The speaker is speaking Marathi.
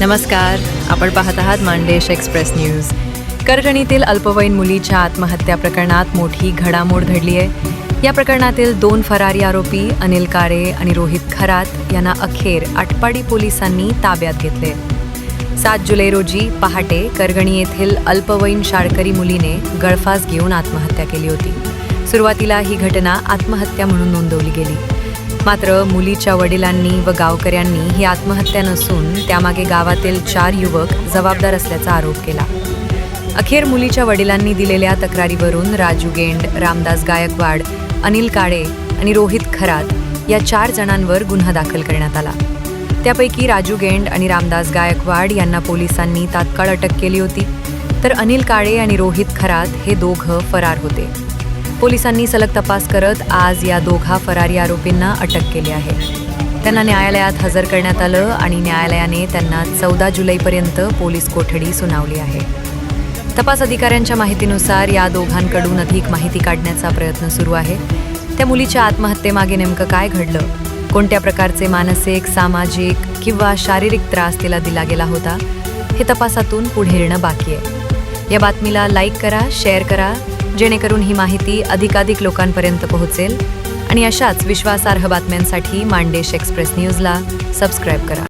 नमस्कार. आपण पाहत आहात मांडेश एक्सप्रेस न्यूज. करगणीतील अल्पवयीन मुलीच्या आत्महत्या प्रकरणात मोठी घडामोड घडली आहे. या प्रकरणातील दोन फरारी आरोपी अनिल काळे आणि रोहित खरात यांना अखेर आटपाडी पोलिसांनी ताब्यात घेतले. सात जुलै रोजी पहाटे करगणी येथील अल्पवयीन शाळकरी मुलीने गळफास घेऊन आत्महत्या केली होती. सुरुवातीला ही घटना आत्महत्या म्हणून नोंदवली गेली. मात्र मुलीच्या वडिलांनी व गावकऱ्यांनी ही आत्महत्या नसून त्यामागे गावातील चार युवक जबाबदार असल्याचा आरोप केला. अखेर मुलीच्या वडिलांनी दिलेल्या तक्रारीवरून राजू गेंड रामदास गायकवाड अनिल काळे आणि रोहित खरात या चार जणांवर गुन्हा दाखल करण्यात आला. त्यापैकी राजू गेंड आणि रामदास गायकवाड यांना पोलिसांनी तात्काळ अटक केली होती तर अनिल काळे आणि रोहित खरात हे दोघं फरार होते. पोलिसांनी सलग तपास करत आज या दोघा फरारी आरोपींना अटक केली आहे. त्यांना न्यायालयात हजर करण्यात आलं आणि न्यायालयाने त्यांना चौदा जुलैपर्यंत पोलीस कोठडी सुनावली आहे. तपास अधिकाऱ्यांच्या माहितीनुसार या दोघांकडून अधिक माहिती काढण्याचा प्रयत्न सुरू आहे. त्या मुलीच्या आत्महत्येमागे नेमकं काय घडलं? कोणत्या प्रकारचे मानसिक सामाजिक किंवा शारीरिक त्रास तिला दिला गेला होता? हे तपासातून पुढे येणं बाकी आहे. या बातमीला लाईक करा शेअर करा. जेणेकरून ही माहिती अधिकाधिक लोकांपर्यंत पोहोचेल. आणि अशाच विश्वासार्ह बातम्यांसाठी मांडेश एक्सप्रेस न्यूजला सबस्क्राईब करा.